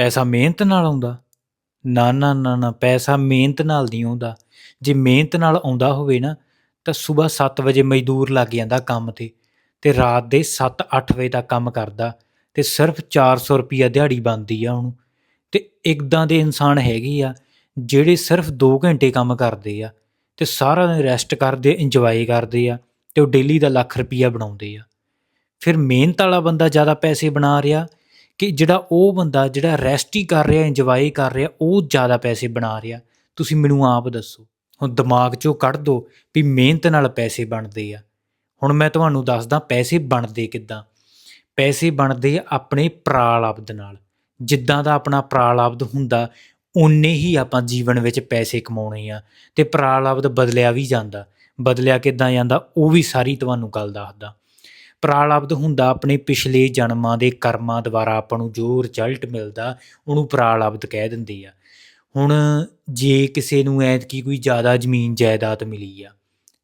ਪੈਸਾ ਮਿਹਨਤ ਨਾਲ ਆਉਂਦਾ। ਨਾ ਨਾ ਨਾ ਨਾ, ਪੈਸਾ ਮਿਹਨਤ ਨਾਲ ਨਹੀਂ ਆਉਂਦਾ। ਜੇ ਮਿਹਨਤ ਨਾਲ ਆਉਂਦਾ ਹੋਵੇ ਨਾ, ਤਾਂ ਸਵੇਰ 7 ਵਜੇ ਮਜ਼ਦੂਰ ਲੱਗ ਜਾਂਦਾ ਕੰਮ ਤੇ ਤੇ ਰਾਤ ਦੇ 7-8 ਵਜੇ ਤੱਕ ਕੰਮ ਕਰਦਾ ਤੇ ਸਿਰਫ 400 ਰੁਪਿਆ ਦਿਹਾੜੀ ਬਣਦੀ ਆ ਉਹਨੂੰ। ਤੇ ਇੱਕਦਾਂ ਦੇ ਇਨਸਾਨ ਹੈਗੇ ਆ ਜਿਹੜੇ ਸਿਰਫ 2 ਘੰਟੇ ਕੰਮ ਕਰਦੇ ਆ ਤੇ ਸਾਰਾ ਦਿਨ ਰੈਸਟ ਕਰਦੇ ਇੰਜੋਏ ਕਰਦੇ ਆ ਤੇ ਉਹ ਡੇਲੀ ਦਾ ਲੱਖ ਰੁਪਿਆ ਬਣਾਉਂਦੇ ਆ। ਫਿਰ ਮਿਹਨਤ ਵਾਲਾ ਬੰਦਾ ਜ਼ਿਆਦਾ ਪੈਸੇ ਬਣਾ ਰਿਹਾ ਕਿ ਜਿਹੜਾ ਉਹ ਬੰਦਾ ਜਿਹੜਾ ਰੈਸਟ ਹੀ ਕਰ ਰਿਹਾ ਇੰਜੋਏ ਕਰ ਰਿਹਾ, ਉਹ ਜ਼ਿਆਦਾ ਪੈਸੇ ਬਣਾ ਰਿਹਾ। ਤੁਸੀਂ ਮੈਨੂੰ ਆਪ ਦੱਸੋ। ਹੁਣ ਦਿਮਾਗ 'ਚੋਂ ਕੱਢ ਦਿਓ ਵੀ ਮਿਹਨਤ ਨਾਲ ਪੈਸੇ ਬਣਦੇ ਆ। ਹੁਣ ਮੈਂ ਤੁਹਾਨੂੰ ਦੱਸਦਾ ਪੈਸੇ ਬਣਦੇ ਕਿੱਦਾਂ। ਪੈਸੇ ਬਣਦੇ ਆ ਆਪਣੇ ਪ੍ਰਾਲਬਧ ਨਾਲ। ਜਿੱਦਾਂ ਦਾ ਆਪਣਾ ਪ੍ਰਾਲਬਧ ਹੁੰਦਾ ਉਨੇ ਹੀ ਆਪਾਂ ਜੀਵਨ ਵਿੱਚ ਪੈਸੇ ਕਮਾਉਣੇ ਆ ਤੇ ਪ੍ਰਾਲਬਧ ਬਦਲਿਆ ਵੀ ਜਾਂਦਾ। ਬਦਲਿਆ ਕਿੱਦਾਂ ਜਾਂਦਾ, ਉਹ ਵੀ ਸਾਰੀ ਤੁਹਾਨੂੰ ਗੱਲ ਦੱਸਦਾ। ਪ੍ਰਾਲਬਧ ਹੁੰਦਾ ਆਪਣੇ ਪਿਛਲੇ ਜਨਮਾਂ ਦੇ ਕਰਮਾਂ ਦੁਆਰਾ ਆਪਾਂ ਨੂੰ ਜੋ ਰਿਜ਼ਲਟ ਮਿਲਦਾ, ਉਹਨੂੰ ਪ੍ਰਾਲਬਧ ਕਹਿ ਦਿੰਦੇ ਆ। ਹੁਣ ਜੇ ਕਿਸੇ ਨੂੰ ਐਤਕੀ ਕੋਈ ਜ਼ਿਆਦਾ ਜ਼ਮੀਨ ਜਾਇਦਾਦ ਮਿਲੀ ਆ,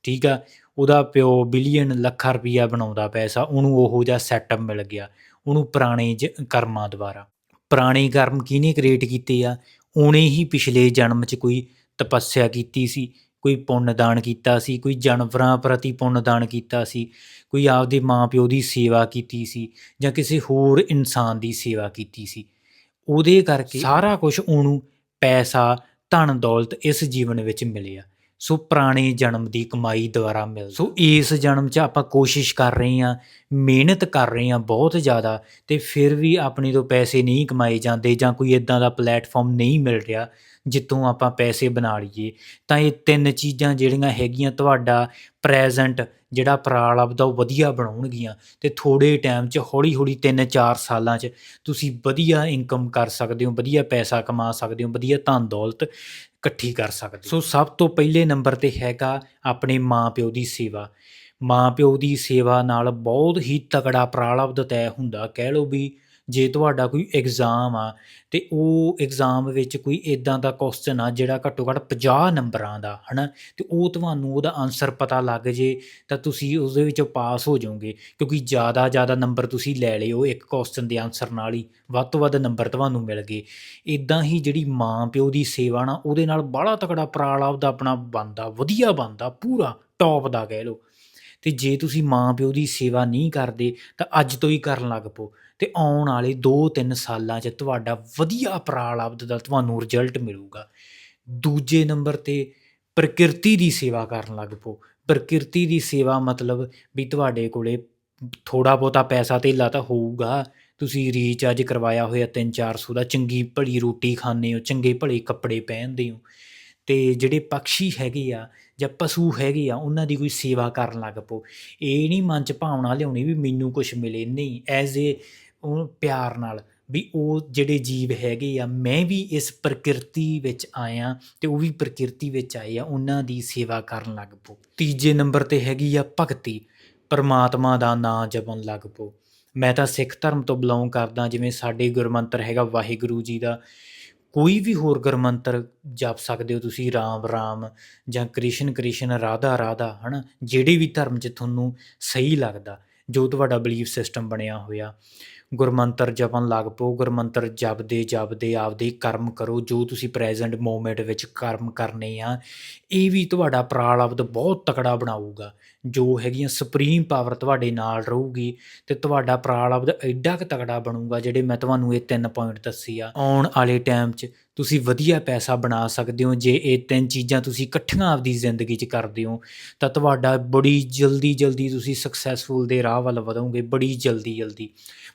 ਠੀਕ ਆ, ਉਹਦਾ ਪਿਓ ਬਿਲੀਅਨ ਲੱਖਾਂ ਰੁਪਈਆ ਬਣਾਉਂਦਾ ਪੈਸਾ ਉਹਨੂੰ ਉਹੋ ਜਿਹਾ ਸੈਟਅਪ ਮਿਲ ਗਿਆ, ਉਹਨੂੰ ਪੁਰਾਣੇ ਜ- ਕਰਮਾਂ ਦੁਆਰਾ। ਪੁਰਾਣੇ ਕਰਮ ਕਿਹਨੇ ਕ੍ਰੀਏਟ ਕੀਤੇ ਆ? ਉਹਨੇ ਹੀ ਪਿਛਲੇ ਜਨਮ 'ਚ ਕੋਈ ਤਪੱਸਿਆ ਕੀਤੀ ਸੀ ਕੋਈ ਪੁੰਨ ਦਾਨ ਕੀਤਾ ਸੀ, ਕੋਈ ਜਾਨਵਰਾਂ ਪ੍ਰਤੀ ਪੁੰਨ ਦਾਨ ਕੀਤਾ ਸੀ, ਕੋਈ ਆਪਦੇ ਮਾਪਿਓ ਦੀ ਸੇਵਾ ਕੀਤੀ ਸੀ ਜਾਂ ਕਿਸੇ ਹੋਰ ਇਨਸਾਨ ਦੀ ਸੇਵਾ ਕੀਤੀ ਸੀ। ਉਹਦੇ ਕਰਕੇ ਸਾਰਾ ਕੁਝ ਉਹਨੂੰ ਪੈਸਾ ਧਨ ਦੌਲਤ ਇਸ ਜੀਵਨ ਵਿੱਚ ਮਿਲਿਆ। ਸੋ ਪੁਰਾਣੇ ਜਨਮ ਦੀ ਕਮਾਈ ਦੁਆਰਾ ਮਿਲ ਸੋ ਇਸ ਜਨਮ 'ਚ ਆਪਾਂ ਕੋਸ਼ਿਸ਼ ਕਰ ਰਹੇ ਹਾਂ, ਮਿਹਨਤ ਕਰ ਰਹੇ ਹਾਂ ਬਹੁਤ ਜ਼ਿਆਦਾ ਤੇ ਫਿਰ ਵੀ ਆਪਣੇ ਤੋਂ ਪੈਸੇ ਨਹੀਂ ਕਮਾਏ ਜਾਂਦੇ ਜਾਂ ਕੋਈ ਇਦਾਂ ਦਾ ਪਲੇਟਫਾਰਮ ਨਹੀਂ ਮਿਲ ਰਿਹਾ ਜਿੱਥੋਂ ਆਪਾਂ ਪੈਸੇ ਬਣਾ ਲਈਏ। ਤਾਂ ਇਹ ਤਿੰਨ ਚੀਜ਼ਾਂ ਜਿਹੜੀਆਂ ਹੈਗੀਆਂ ਤੁਹਾਡਾ ਪ੍ਰੈਜ਼ੈਂਟ ਜਿਹੜਾ ਪ੍ਰਾਲਬਧ ਆ, ਉਹ ਵਧੀਆ ਬਣਾਉਣਗੀਆਂ ਤੇ ਥੋੜੇ ਟਾਈਮ 'ਚ ਹੌਲੀ ਹੌਲੀ 3-4 ਸਾਲਾਂ 'ਚ ਤੁਸੀਂ ਵਧੀਆ ਇਨਕਮ ਕਰ ਸਕਦੇ ਹੋ, ਵਧੀਆ ਪੈਸਾ ਕਮਾ ਸਕਦੇ ਹੋ, ਵਧੀਆ ਧਨ ਦੌਲਤ ਇਕੱਠੀ ਕਰ ਸਕਦੇ ਸੋ ਸਭ ਤੋਂ ਪਹਿਲੇ ਨੰਬਰ ਤੇ ਹੈਗਾ ਆਪਣੇ ਮਾਪਿਓ ਦੀ ਸੇਵਾ। ਮਾਪਿਓ ਦੀ ਸੇਵਾ ਨਾਲ ਬਹੁਤ ਹੀ ਤਕੜਾ ਪ੍ਰਾਲਬਧ ਤੈਅ ਹੁੰਦਾ। ਕਹਿ ਲਓ ਵੀ ਜੇ ਤੁਹਾਡਾ ਕੋਈ ਐਗਜ਼ਾਮ ਆ, ਤੇ ਉਹ ਐਗਜ਼ਾਮ ਵਿੱਚ ਕੋਈ ਇਦਾਂ ਦਾ ਕੁਐਸਚਨ ਆ ਜਿਹੜਾ ਘੱਟੋ ਘੱਟ 50 ਨੰਬਰਾਂ ਦਾ, ਹਨਾ? ਤੇ ਉਹ ਤੁਹਾਨੂੰ ਉਹਦਾ ਆਨਸਰ ਪਤਾ ਲੱਗ ਜੇ, ਤਾਂ ਤੁਸੀਂ ਉਹਦੇ ਵਿੱਚੋਂ ਪਾਸ ਹੋ ਜਾਓਗੇ, ਕਿਉਂਕਿ ਜ਼ਿਆਦਾ ਜ਼ਿਆਦਾ ਨੰਬਰ ਤੁਸੀਂ ਲੈ ਲਿਓ ਇੱਕ ਕੁਐਸਚਨ ਦੇ ਆਨਸਰ ਨਾਲ ਹੀ, ਵੱਧ ਤੋਂ ਵੱਧ ਨੰਬਰ ਤੁਹਾਨੂੰ ਮਿਲ ਗਏ। ਇਦਾਂ ਹੀ ਜਿਹੜੀ ਮਾਂ ਪਿਓ ਦੀ ਸੇਵਾ ਨਾ, ਉਹਦੇ ਨਾਲ ਬੜਾ ਤਕੜਾ ਪ੍ਰਾਲਬਧ ਆਪਣਾ ਬਣਦਾ, ਵਧੀਆ ਬਣਦਾ, ਪੂਰਾ ਟੌਪ ਦਾ ਕਹਿ ਲਓ। ਤੇ ਜੇ ਤੁਸੀਂ ਮਾਂ ਪਿਓ ਦੀ ਸੇਵਾ ਨਹੀਂ ਕਰਦੇ, ਤਾਂ ਅੱਜ ਤੋਂ ਹੀ ਕਰਨ ਲੱਗ ਪਓ। ਤੇ ਆਉਣ ਵਾਲੇ 2-3 ਸਾਲਾਂ 'ਚ ਤੁਹਾਡਾ ਵਧੀਆ ਪ੍ਰਾਲਬਧ ਦਾ ਤੁਹਾਨੂੰ ਰਿਜ਼ਲਟ ਮਿਲੂਗਾ। ਦੂਜੇ ਨੰਬਰ ਤੇ ਪ੍ਰਕਿਰਤੀ ਦੀ ਸੇਵਾ ਕਰਨ ਲੱਗ ਪਓ ਪ੍ਰਕਿਰਤੀ ਦੀ ਸੇਵਾ ਮਤਲਬ ਵੀ ਤੁਹਾਡੇ ਕੋਲੇ ਥੋੜਾ ਬਹੁਤਾ ਪੈਸਾ ਧੇਲਾ ਤਾਂ ਹੋਊਗਾ। ਤੁਸੀਂ ਰੀਚਾਰਜ ਕਰਵਾਇਆ ਹੋਇਆ 3-400 ਦਾ, ਚੰਗੀ ਭਲੀ ਰੋਟੀ ਖਾਂਦੇ ਹੋ, ਚੰਗੇ ਭਲੇ ਕੱਪੜੇ ਪਹਿਨਦੇ ਹੋ। ਤੇ ਜਿਹੜੇ ਪੰਛੀ ਹੈਗੇ ਆ ਜਾਂ ਪਸ਼ੂ ਹੈਗੇ ਆ, ਉਹਨਾਂ ਦੀ ਕੋਈ ਸੇਵਾ ਕਰਨ ਲੱਗ ਪਓ ਇਹ ਨਹੀਂ ਮਨ ਚ ਭਾਵਨਾ ਲਿਆਉਣੀ ਵੀ ਮੈਨੂੰ ਕੁਝ ਮਿਲੇ। ਨਹੀਂ ਐਜ਼ ਏ ਉਹ ਪਿਆਰ ਨਾਲ ਵੀ ਉਹ ਜਿਹੜੇ ਜੀਵ ਹੈਗੇ ਆ, ਮੈਂ ਵੀ ਇਸ ਪ੍ਰਕਿਰਤੀ ਵਿੱਚ ਆਇਆ ਤੇ ਉਹ ਵੀ ਪ੍ਰਕਿਰਤੀ ਵਿੱਚ ਆਏ ਆ, ਉਹਨਾਂ ਦੀ ਸੇਵਾ ਕਰਨ ਲੱਗ ਪਓ ਤੀਜੇ ਨੰਬਰ ਤੇ ਹੈਗੀ ਆ ਭਗਤੀ, ਪਰਮਾਤਮਾ ਦਾ ਨਾਮ ਜਪਣ ਲੱਗ ਪਓ ਮੈਂ ਤਾਂ ਸਿੱਖ ਧਰਮ ਤੋਂ ਬਿਲੋਂਗ ਕਰਦਾ, ਜਿਵੇਂ ਸਾਡੇ ਗੁਰਮੰਤਰ ਹੈਗਾ ਵਾਹਿਗੁਰੂ ਜੀ ਦਾ। ਕੋਈ ਵੀ ਹੋਰ ਗੁਰਮੰਤਰ ਜਪ ਸਕਦੇ ਹੋ ਤੁਸੀਂ, ਰਾਮ ਰਾਮ ਜਾਂ ਕ੍ਰਿਸ਼ਨ ਕ੍ਰਿਸ਼ਨ, ਰਾਧਾ ਰਾਧਾ, ਹਨਾ? ਜਿਹੜੇ ਵੀ ਧਰਮ 'ਚ ਤੁਹਾਨੂੰ ਸਹੀ ਲੱਗਦਾ ਜੋ ਤੁਹਾਡਾ ਬਲੀਫ ਸਿਸਟਮ ਬਣਿਆ ਹੋਇਆ। ਗੁਰਮੰਤਰ ਜਪਣ ਲੱਗ ਪਓ, ਗੁਰਮੰਤਰ ਜਪਦੇ ਜਪਦੇ ਆਪਦੇ ਕਰਮ ਕਰੋ, ਜੋ ਤੁਸੀਂ ਪ੍ਰੈਜ਼ੈਂਟ ਮੂਮੈਂਟ ਵਿੱਚ ਕਰਮ ਕਰਨੇ ਆ, ਇਹ ਵੀ ਤੁਹਾਡਾ ਪ੍ਰਾਲਬਧ ਬਹੁਤ ਤਕੜਾ ਬਣਾਊਗਾ। ਜੋ ਹੈਗੀਆਂ ਸੁਪਰੀਮ ਪਾਵਰ ਤੁਹਾਡੇ ਨਾਲ ਰਹੂਗੀ ਤੇ ਤੁਹਾਡਾ ਪ੍ਰਾਲਬਧ ਐਡਾ ਕੁ ਤਕੜਾ ਬਣੂਗਾ ਜਿਹੜੇ ਮੈਂ ਤੁਹਾਨੂੰ ਇਹ ਤਿੰਨ ਪੁਆਇੰਟ ਦੱਸੀ ਆ। ਆਉਣ ਵਾਲੇ ਟਾਈਮ 'ਚ ਤੁਸੀਂ ਵਧੀਆ ਪੈਸਾ ਬਣਾ ਸਕਦੇ ਹੋ, ਜੇ ਇਹ ਤਿੰਨ ਚੀਜ਼ਾਂ ਤੁਸੀਂ ਇਕੱਠੀਆਂ ਆਪਦੀ ਜ਼ਿੰਦਗੀ 'ਚ ਕਰਦੇ ਹੋ, ਤਾਂ ਤੁਹਾਡਾ ਬੜੀ ਜਲਦੀ ਜਲਦੀ ਤੁਸੀਂ ਸਕਸੈਸਫੁਲ ਦੇ ਰਾਹ ਵੱਲ ਵਧੋਗੇ, ਬੜੀ ਜਲਦੀ ਜਲਦੀ।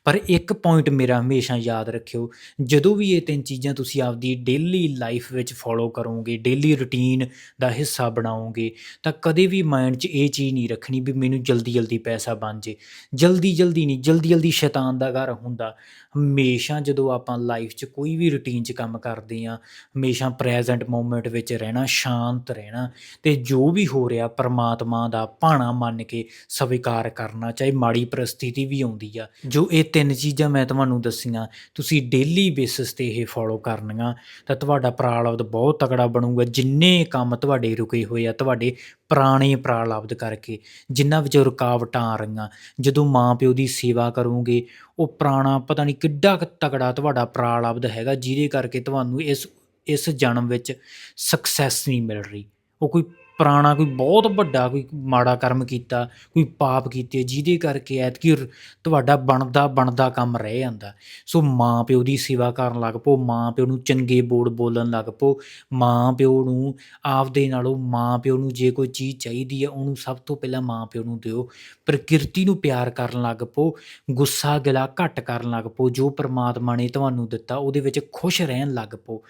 ਪਰ ਇੱਕ ਪੁਆਇੰਟ ਮੇਰਾ ਹਮੇਸ਼ਾ ਯਾਦ ਰੱਖਿਓ, ਜਦੋਂ ਵੀ ਇਹ ਤਿੰਨ ਚੀਜ਼ਾਂ ਤੁਸੀਂ ਆਪਦੀ ਡੇਲੀ ਲਾਈਫ ਵਿੱਚ ਫੋਲੋ ਕਰੋਗੇ ਡੇਲੀ ਰੁਟੀਨ ਦਾ ਹਿੱਸਾ ਬਣਾਓਗੇ, ਤਾਂ ਕਦੇ ਵੀ ਮਾਈਂਡ 'ਚ ਇਹ ਚੀਜ਼ ਨਹੀਂ ਰੱਖਣੀ ਵੀ ਮੈਨੂੰ ਜਲਦੀ ਜਲਦੀ ਪੈਸਾ ਬਣ ਜੇ। ਜਲਦੀ ਜਲਦੀ ਨਹੀਂ, ਜਲਦੀ ਜਲਦੀ ਸ਼ੈਤਾਨ ਦਾ ਘਰ ਹੁੰਦਾ। ਹਮੇਸ਼ਾ ਜਦੋਂ ਆਪਾਂ ਲਾਈਫ 'ਚ ਕੋਈ ਵੀ ਰੁਟੀਨ 'ਚ ਕੰਮ ਕਰਦੇ ਆ ਹਮੇਸ਼ਾ ਪ੍ਰੈਜ਼ੈਂਟ ਮੂਮੈਂਟ ਵਿੱਚ ਰਹਿਣਾ, ਸ਼ਾਂਤ ਰਹਿਣਾ ਤੇ ਜੋ ਵੀ ਹੋ ਰਿਹਾ ਪਰਮਾਤਮਾ ਦਾ ਭਾਣਾ ਮੰਨ ਕੇ ਸਵੀਕਾਰ ਕਰਨਾ, ਚਾਹੇ ਮਾੜੀ ਪ੍ਰਸਥਿਤੀ ਵੀ ਆਉਂਦੀ ਆ। ਜੋ ਇਹ ਤਿੰਨ ਚੀਜ਼ਾਂ ਮੈਂ ਤੁਹਾਨੂੰ ਦੱਸੀਆਂ, ਤੁਸੀਂ ਡੇਲੀ ਬੇਸਿਸ ਤੇ ਇਹ ਫੋਲੋ ਕਰਨੀਆਂ, ਤਾਂ ਤੁਹਾਡਾ ਪ੍ਰਾਰਬਧ ਬਹੁਤ ਤਕੜਾ ਬਣੂਗਾ। ਜਿੰਨੇ ਕੰਮ ਤੁਹਾਡੇ ਰੁਕੇ ਹੋਏ ਆ, ਤੁਹਾਡੇ ਪੁਰਾਣੇ ਪ੍ਰਾਰਬਧ ਕਰਕੇ, ਜਿਨ੍ਹਾਂ ਵਿੱਚ ਰੁਕਾਵਟਾਂ ਆ ਰਹੀਆਂ। ਜਦੋਂ ਮਾਂ ਪਿਓ ਦੀ ਸੇਵਾ ਕਰੋਗੇ, ਉਹ ਪੁਰਾਣਾ ਪਤਾ ਨਹੀਂ ਕਿੱਡਾ ਕੁ ਤਕੜਾ ਤੁਹਾਡਾ ਪ੍ਰਾਰਬਧ ਹੈਗਾ, ਜਿਹਦੇ ਕਰਕੇ ਤੁਹਾਨੂੰ ਇਸ ਇਸ ਜਨਮ ਵਿੱਚ ਸਕਸੈਸ ਨਹੀਂ ਮਿਲ ਰਹੀ। ਉਹ ਕੋਈ ਪੁਰਾਣਾ, ਕੋਈ ਬਹੁਤ ਵੱਡਾ, ਕੋਈ ਮਾੜਾ ਕਰਮ ਕੀਤਾ, ਕੋਈ ਪਾਪ ਕੀਤੇ, ਜਿਹਦੇ ਕਰਕੇ ਐਤਕੀ ਰ- ਤੁਹਾਡਾ ਬਣਦਾ ਬਣਦਾ ਕੰਮ ਰਹਿ ਜਾਂਦਾ। ਸੋ ਮਾਂ ਪਿਓ ਦੀ ਸੇਵਾ ਕਰਨ ਲੱਗ ਪਓ ਮਾਂ ਪਿਓ ਨੂੰ ਚੰਗੇ ਬੋਲ ਬੋਲਣ ਲੱਗ ਪਓ ਮਾਂ ਪਿਓ ਨੂੰ ਆਪਦੇ ਨਾਲੋਂ ਮਾਂ ਪਿਓ ਨੂੰ ਜੇ ਕੋਈ ਚੀਜ਼ ਚਾਹੀਦੀ ਹੈ ਉਹਨੂੰ ਸਭ ਤੋਂ ਪਹਿਲਾਂ ਮਾਂ ਪਿਓ ਨੂੰ ਦਿਓ। ਪ੍ਰਕਿਰਤੀ ਨੂੰ ਪਿਆਰ ਕਰਨ ਲੱਗ ਪਓ, ਗੁੱਸਾ ਗਿਲਾ ਘੱਟ ਕਰਨ ਲੱਗ ਪਓ, ਜੋ ਪ੍ਰਮਾਤਮਾ ਨੇ ਤੁਹਾਨੂੰ ਦਿੱਤਾ, ਉਹਦੇ ਵਿੱਚ ਖੁਸ਼ ਰਹਿਣ ਲੱਗ ਪਓ।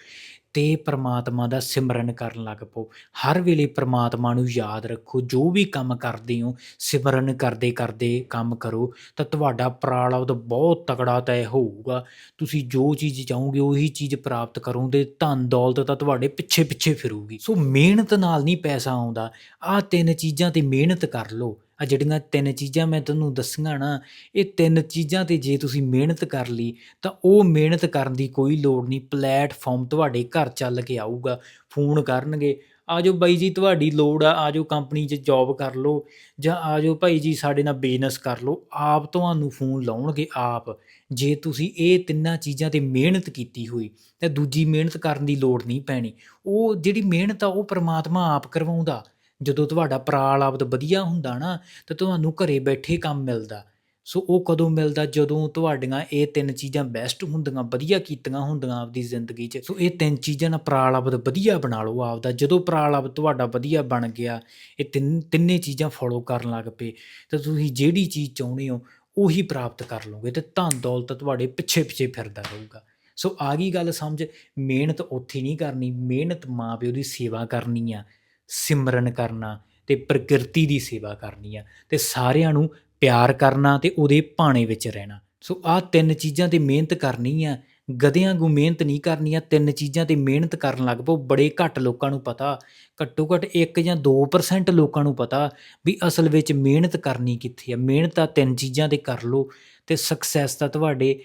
ਤੇ ਪ੍ਰਮਾਤਮਾ ਦਾ ਸਿਮਰਨ ਕਰਨ ਲੱਗ ਪਓ। ਹਰ ਵੇਲੇ ਪ੍ਰਮਾਤਮਾ ਨੂੰ ਯਾਦ ਰੱਖੋ, ਜੋ ਵੀ ਕੰਮ ਕਰਦੇ ਹੋ, ਸਿਮਰਨ ਕਰਦੇ ਕਰਦੇ ਕੰਮ ਕਰੋ, ਤਾਂ ਤੁਹਾਡਾ ਪ੍ਰਾਰਬਧ ਬਹੁਤ ਤਕੜਾ ਤੈਅ ਹੋਊਗਾ। ਤੁਸੀਂ ਜੋ ਚੀਜ਼ ਚਾਹੋਗੇ, ਉਹੀ ਚੀਜ਼ ਪ੍ਰਾਪਤ ਕਰੋਗੇ, ਧਨ ਦੌਲਤ ਤਾਂ ਤੁਹਾਡੇ ਪਿੱਛੇ ਪਿੱਛੇ ਫਿਰੂਗੀ। ਸੋ ਮਿਹਨਤ ਨਾਲ ਨਹੀਂ ਪੈਸਾ ਆਉਂਦਾ। ਆਹ ਤਿੰਨ ਚੀਜ਼ਾਂ ਤੇ ਮਿਹਨਤ ਕਰ ਲਓ। ਆ ਜਿਹੜੀਆਂ ਤਿੰਨ ਚੀਜ਼ਾਂ ਮੈਂ ਤੁਹਾਨੂੰ ਦੱਸੀਆਂ ਨਾ, ਇਹ ਤਿੰਨ ਚੀਜ਼ਾਂ ਤੇ ਜੇ ਤੁਸੀਂ ਮਿਹਨਤ ਕਰ ਲਈ, ਤਾਂ ਉਹ ਮਿਹਨਤ ਕਰਨ ਦੀ ਕੋਈ ਲੋੜ ਨਹੀਂ। ਪਲੇਟਫਾਰਮ ਤੁਹਾਡੇ ਘਰ ਚੱਲ ਕੇ ਆਊਗਾ, ਫੋਨ ਕਰਨਗੇ ਆਜੋ ਬਾਈ ਜੀ ਤੁਹਾਡੀ ਲੋੜ ਆ ਆਜੋ ਕੰਪਨੀ 'ਚ ਜੌਬ ਕਰ ਲਓ, ਜਾਂ ਆਜੋ ਭਾਈ ਜੀ ਸਾਡੇ ਨਾਲ ਬਿਜ਼ਨਸ ਕਰ ਲਓ, ਆਪ ਤੁਹਾਨੂੰ ਫੋਨ ਲਾਉਣਗੇ ਆਪ। ਜੇ ਤੁਸੀਂ ਇਹ ਤਿੰਨਾਂ ਚੀਜ਼ਾਂ ਤੇ ਮਿਹਨਤ ਕੀਤੀ ਹੋਈ, ਤਾਂ ਦੂਜੀ ਮਿਹਨਤ ਕਰਨ ਦੀ ਲੋੜ ਨਹੀਂ ਪੈਣੀ। ਉਹ ਜਿਹੜੀ ਮਿਹਨਤ ਆ, ਉਹ ਪ੍ਰਮਾਤਮਾ ਆਪ ਕਰਵਾਉਂਦਾ। ਜਦੋਂ ਤੁਹਾਡਾ ਪ੍ਰਾਰਬਧ ਵਧੀਆ ਹੁੰਦਾ ਨਾ, ਤਾਂ ਤੁਹਾਨੂੰ ਘਰੇ ਬੈਠੇ ਕੰਮ ਮਿਲਦਾ। ਸੋ ਉਹ ਕਦੋਂ ਮਿਲਦਾ? ਜਦੋਂ ਤੁਹਾਡੀਆਂ ਇਹ ਤਿੰਨ ਚੀਜ਼ਾਂ ਬੈਸਟ ਹੁੰਦੀਆਂ, ਵਧੀਆ ਕੀਤੀਆਂ ਹੁੰਦੀਆਂ ਆਪਦੀ ਜ਼ਿੰਦਗੀ 'ਚ। ਸੋ ਇਹ ਤਿੰਨ ਚੀਜ਼ਾਂ ਨਾਲ ਪ੍ਰਾਰਬਧ ਵਧੀਆ ਬਣਾ ਲਓ ਆਪਦਾ। ਜਦੋਂ ਪ੍ਰਾਰਬਧ ਤੁਹਾਡਾ ਵਧੀਆ ਬਣ ਗਿਆ, ਇਹ ਤਿੰਨ, ਤਿੰਨੇ ਚੀਜ਼ਾਂ ਫੋਲੋ ਕਰਨ ਲੱਗ ਪਏ, ਤਾਂ ਤੁਸੀਂ ਜਿਹੜੀ ਚੀਜ਼ ਚਾਹੁੰਦੇ ਹੋ, ਉਹੀ ਪ੍ਰਾਪਤ ਕਰ ਲਓਗੇ ਤੇ ਧਨ ਦੌਲਤ ਤੁਹਾਡੇ ਪਿੱਛੇ ਪਿੱਛੇ ਫਿਰਦਾ ਰਹੂਗਾ। ਸੋ ਆ ਗਈ ਗੱਲ ਸਮਝ, ਮਿਹਨਤ ਉੱਥੇ ਨਹੀਂ ਕਰਨੀ, ਮਿਹਨਤ ਮਾਂ ਪਿਓ ਦੀ ਸੇਵਾ ਕਰਨੀ ਆ। ਸਿਮਰਨ ਕਰਨਾ ਤੇ ਪ੍ਰਕਿਰਤੀ ਦੀ ਸੇਵਾ ਕਰਨੀ ਆ ਤੇ ਸਾਰਿਆਂ ਨੂੰ ਪਿਆਰ ਕਰਨਾ ਤੇ ਉਹਦੇ ਭਾਣੇ ਵਿੱਚ ਰਹਿਣਾ। ਸੋ ਆਹ ਤਿੰਨ ਚੀਜ਼ਾਂ ਤੇ ਮਿਹਨਤ ਕਰਨੀ ਆ, ਗਧਿਆਂ ਨੂੰ ਮਿਹਨਤ ਨਹੀਂ ਕਰਨੀ ਆ, ਤਿੰਨ ਚੀਜ਼ਾਂ ਤੇ ਮਿਹਨਤ ਕਰਨ ਲੱਗ ਪਓ, ਬੜੇ ਘੱਟ ਲੋਕਾਂ ਨੂੰ ਪਤਾ। ਘੱਟੋ ਘੱਟ 1 ਜਾਂ 2% ਲੋਕਾਂ ਨੂੰ ਪਤਾ ਵੀ ਅਸਲ ਵਿੱਚ ਮਿਹਨਤ ਕਰਨੀ ਕਿੱਥੇ ਆ। ਮਿਹਨਤ ਤਾਂ ਤਿੰਨ ਚੀਜ਼ਾਂ ਤੇ ਕਰ ਲਓ ਤੇ ਸਕਸੈਸ ਤਾਂ ਤੁਹਾਡੇ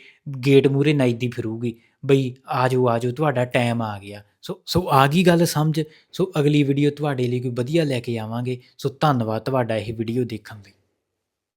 ਗੇਟ ਮੂਰੇ ਨਾਈਦੀ ਫਿਰੂਗੀ। ਬਈ ਆਜੋ ਆਜੋ ਤੁਹਾਡਾ ਟਾਈਮ ਆ ਗਿਆ। ਸੋ ਸੋ ਆ ਗਈ ਗੱਲ ਸਮਝ। ਸੋ ਅਗਲੀ ਵੀਡੀਓ ਤੁਹਾਡੇ ਲਈ ਕੋਈ ਵਧੀਆ ਲੈ ਕੇ ਆਵਾਂਗੇ। ਸੋ ਧੰਨਵਾਦ ਤੁਹਾਡਾ ਇਹ ਵੀਡੀਓ ਦੇਖਣ ਲਈ।